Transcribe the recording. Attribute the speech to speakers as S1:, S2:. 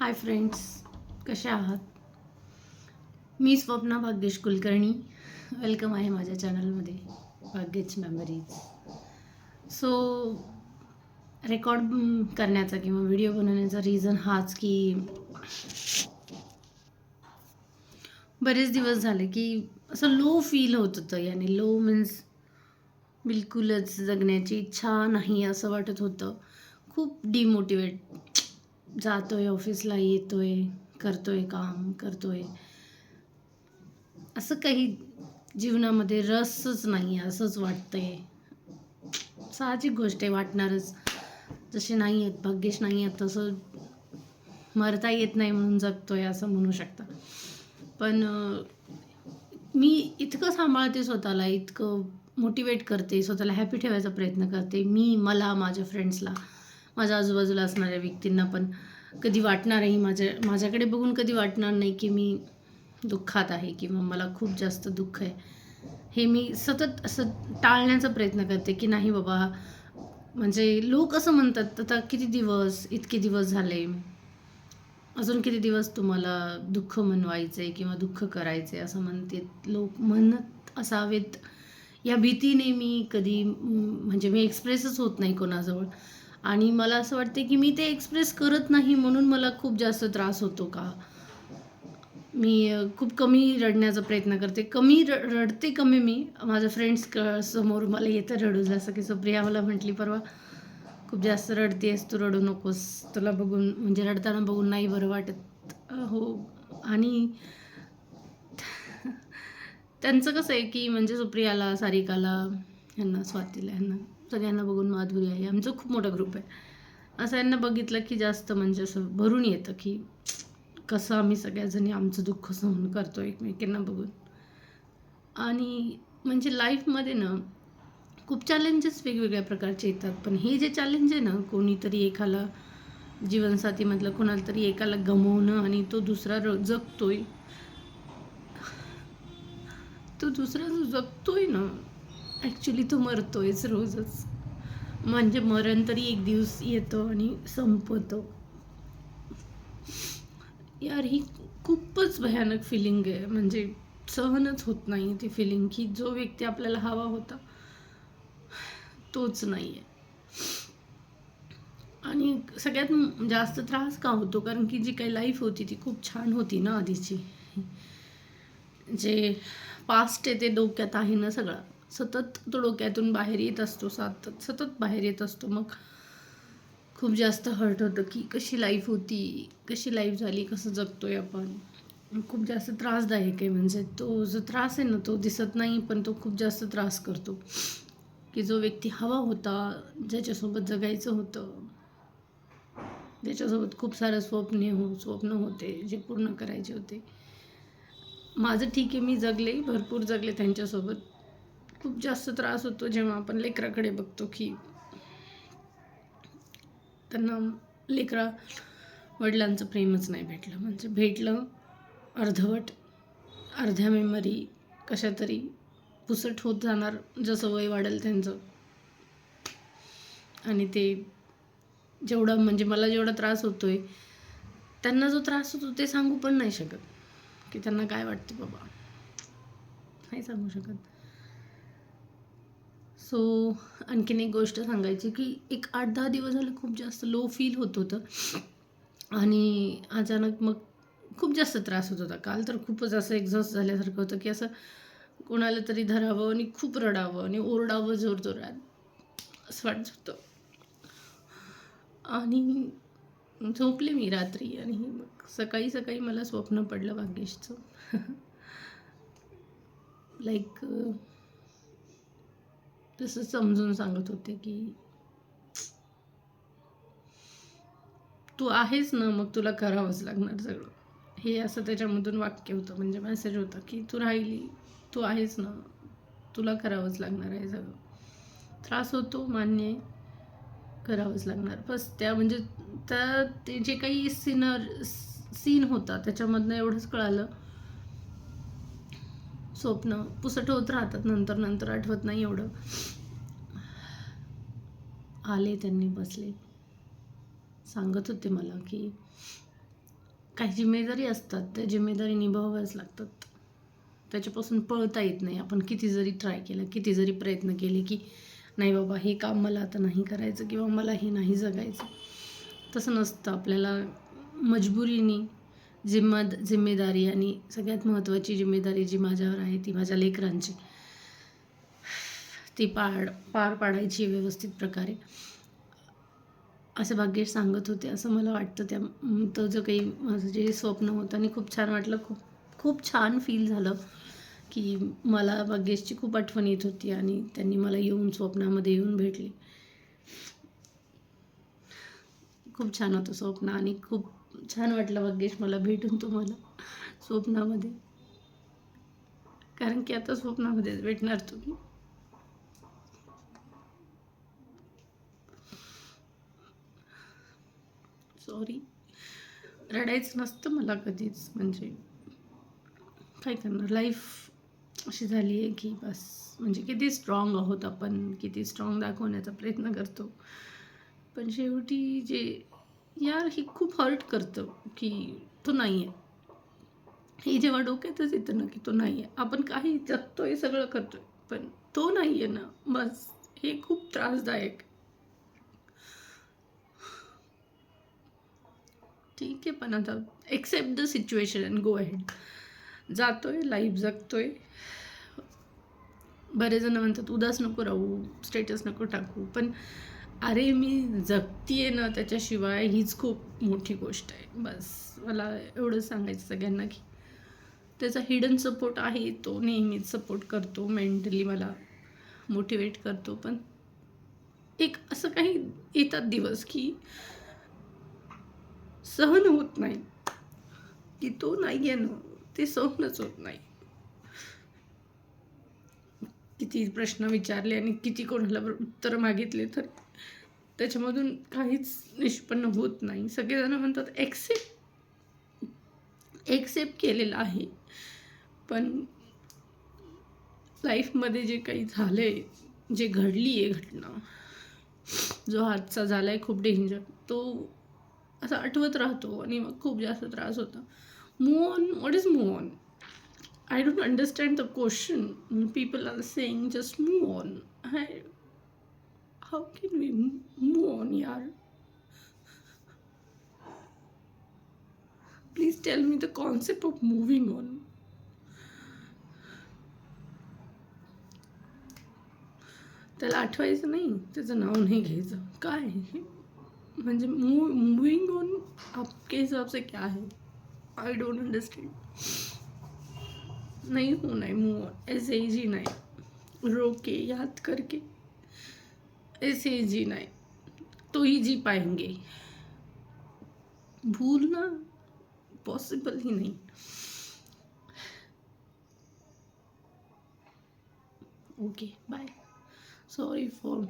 S1: हाय friends कशा आहात? मी स्वप्ना भाग्येश कुलकर्णी. वेलकम आहे माझ्या चॅनलमध्ये भाग्येश मेमरीज सो रेकॉर्ड करण्याचा किंवा व्हिडिओ बनवण्याचा रिझन हाच की बरेच दिवस झाले की असं लो फील होत होतं. याने लो मीन्स बिलकुलच जगण्याची इच्छा नाही असं वाटत होतं. खूप डिमोटिवेट जातोय ऑफिसला येतोय करतोय काम करतोय. असं काही जीवनामध्ये रसच नाही असंच वाटतंय. साहजिक गोष्ट आहे वाटणारच. जसे नाही आहेत भाग्येश नाही आहेत तसं मरता येत नाही म्हणून जगतोय असं म्हणू शकता. पण मी इतकं सांभाळते स्वतःला इतकं मोटिवेट करते स्वतःला हॅपी ठेवायचा प्रयत्न करते मी मला माझ्या फ्रेंड्सला माझ्या आजूबाजूला असणाऱ्या व्यक्तींना पण कधी वाटणारही माझ्या माझ्याकडे बघून कधी वाटणार नाही की मी दुःखात आहे किंवा मला खूप जास्त दुःख आहे. हे मी सतत असं टाळण्याचा प्रयत्न करते की नाही बाबा म्हणजे लोक असं म्हणतात आता किती दिवस इतके दिवस झाले अजून किती दिवस तुम्हाला दुःख मनवायचे आहे किंवा दुःख करायचं आहे असं म्हणते. लोक म्हणत असावेत. या भीतीने मी कधी म्हणजे मी एक्सप्रेसच होत नाही कोणाजवळ. आणि मला असं वाटते की मी ते एक्सप्रेस करत नाही म्हणून मला खूप जास्त त्रास होतो का? मी खूप कमी रडण्याचा प्रयत्न करते. कमी र रडते कमी मी. माझ्या फ्रेंड्स क समोर मला येतं रडू. जसं की सुप्रिया मला म्हटली परवा खूप जास्त रडतेस तू रडू नकोस. तुला बघून म्हणजे रडताना बघून नाही बरं वाटत. हो. आणि त्यांचं कसं आहे की म्हणजे सुप्रियाला सारिकाला ह्यांना स्वातीला ह्यांना सगळ्यांना बघून माधुरी आहे. आमचं खूप मोठा ग्रुप आहे. असं यांना बघितलं की जास्त म्हणजे असं भरून येतं की कसं आम्ही सगळ्याजणी आमचं दुःख सहन करतो एकमेकींना बघून. आणि म्हणजे लाईफमध्ये ना खूप चॅलेंजेस वेगवेगळ्या प्रकारचे येतात. पण हे जे चॅलेंज आहे ना कोणीतरी एकाला जीवनसाथीमधलं कोणाला तरी एकाला गमवणं आणि तो दुसरा र जगतोय. तो दुसरा जो जगतोय ना ॲक्च्युली तो मरतोयच रोजच. म्हणजे मरण तरी एक दिवस येतं आणि संपतं. यार ही खूपच भयानक फिलिंग आहे. म्हणजे सहनच होत नाही ती फिलिंग की जो व्यक्ती आपल्याला हवा होता तोच नाही आहे आणि सगळ्यात जास्त त्रास का होतो? कारण की जी काही लाईफ होती ती खूप छान होती ना आधीची. जे पास्ट आहे ते डोक्यात आहे ना सगळं. सतत तो डोक्यातून बाहेर येत असतो सतत सतत बाहेर येत असतो. मग खूप जास्त हर्ट होतं की कशी लाईफ होती कशी लाईफ झाली कसं जगतोय आपण. खूप जास्त त्रासदायक आहे म्हणजे तो जो त्रास आहे ना तो दिसत नाही पण तो खूप जास्त त्रास करतो. की जो व्यक्ती हवा होता ज्याच्यासोबत जगायचं होतं ज्याच्यासोबत खूप सारं स्वप्ने हो स्वप्न होते जे पूर्ण करायचे होते. माझं ठीक आहे मी जगले भरपूर जगले त्यांच्यासोबत. खूप जास्त त्रास होतो जेव्हा आपण लेकराकडे बघतो की त्यांना लेकरा वडिलांचं प्रेमच नाही भेटलं. म्हणजे भेटलं अर्धवट अर्ध्या मेमरी कशा तरी पुसट होत जाणार जसं वय वाढेल त्यांचं. आणि ते जेवढा म्हणजे मला जेवढा त्रास होतोय त्यांना जो त्रास होतो ते सांगू पण नाही शकत की त्यांना काय वाटते बाबा. नाही सांगू शकत. सो आणखीन एक गोष्ट सांगायची की एक आठ दहा दिवस झाले खूप जास्त लो फील होत होतं. आणि अचानक मग खूप जास्त त्रास होत होता. काल तर खूपच असं एक्झॉस्ट झाल्यासारखं होतं की असं कोणाला तरी धरावं आणि खूप रडावं आणि ओरडावं जोरजोरात असं वाटत होतं. आणि झोपले मी रात्री आणि मग सकाळी सकाळी मला स्वप्न पडलं भाग्येशचं लाईक तसं समजून सांगत होते की तू आहेस ना मग तुला करावंच लागणार सगळं. हे असं त्याच्यामधून वाक्य होतं. म्हणजे मेसेज होता की तू राहिली तू आहेस ना तुला करावंच लागणार आहे सगळं. त्रास होतो मान्य करावंच लागणार. बस त्या म्हणजे त्या ते जे काही सिनर सीन होता त्याच्यामधनं एवढंच कळालं. स्वप्न पुसट होत राहतात नंतर नंतर आठवत नाही एवढं. आले त्यांनी बसले. सांगत होते मला की काही जिम्मेदारी असतात त्या जिम्मेदारी निभावाव्याच लागतात. त्याच्यापासून पळता येत नाही. आपण किती जरी ट्राय केलं किती जरी प्रयत्न केले की नाही बाबा हे काम मला आता नाही करायचं किंवा मला हे नाही जगायचं. तसं नसतं. आपल्याला मजबुरीने जिम्मद जिम्मेदारी आणि सगळ्यात महत्त्वाची जिम्मेदारी जी माझ्यावर आहे ती माझ्या लेकरांची. ती पाड पार पाडायची व्यवस्थित प्रकारे. असं भाग्येश सांगत होते असं मला वाटतं त्या तो जो काही माझं जे स्वप्न होतं आणि खूप छान वाटलं खूप खूप छान फील झालं की मला भाग्येशची खूप आठवण येत होती आणि त्यांनी मला येऊन स्वप्नामध्ये येऊन भेटले. खूप छान होतं स्वप्न आणि खूप छान वाटलं भाग्येश मला भेटून तुम्हाला स्वप्नामध्ये. कारण की आता स्वप्नामध्येच भेटणार तुम्ही. सॉरी रडायचं नसतं मला कधीच. म्हणजे काय करणार? लाईफ अशी झाली आहे की बस. म्हणजे किती स्ट्रॉंग आहोत आपण किती स्ट्रॉंग दाखवण्याचा प्रयत्न करतो. पण शेवटी जे यार हे खूप हर्ट करतं की तो नाही आहे हे जेव्हा डोक्यातच येतं ना की तो नाही आहे आपण काही जगतोय सगळं करतोय पण तो नाही आहे ना. बस हे खूप त्रासदायक. ठीक आहे पण आता accept the situation and go ahead जातोय लाईफ जगतोय. बरेच जण म्हणतात उदास नको राहू स्टेटस नको टाकू. पण अरे मी जगतीये ना त्याच्याशिवाय हीच खूप मोठी गोष्ट आहे. बस मला एवढं सांगायचं सगळ्यांना की त्याचा हिडन सपोर्ट आहे तो नेहमीच सपोर्ट करतो मेंटली मला मोटिवेट करतो. पण एक असं काही येतात दिवस की सहन होत नाही. की तो नाही आहे ना ते सहनच होत नाही. किती प्रश्न विचारले आणि किती कोणाला उत्तर मागितले तर त्याच्यामधून काहीच निष्पन्न होत नाही. सगळेजण म्हणतात एक्सेप्ट एक्सेप्ट केलेलं आहे. पण लाईफमध्ये जे काही झालं आहे जे घडली आहे घटना जो हातचा झाला आहे खूप डेंजर तो असा आठवत राहतो आणि मग खूप जास्त त्रास होता. Move on what is move on I don't understand the question people are saying just move on I how can we move on, yaar? Please tell me the concept of moving on. त्याला आठवायचं नाही त्याचं नाव नाही घ्यायचं काय हे? म्हणजे move moving on आपके हिसाब से क्या है आई डोंट अंडरस्टैंड नहीं होना है मूव ऐसे ही जीना है रोके याद करके ऐसे ही जीना है तो ही जी पाएंगे। भूलना पॉसिबल ही नहीं। Okay bye sorry for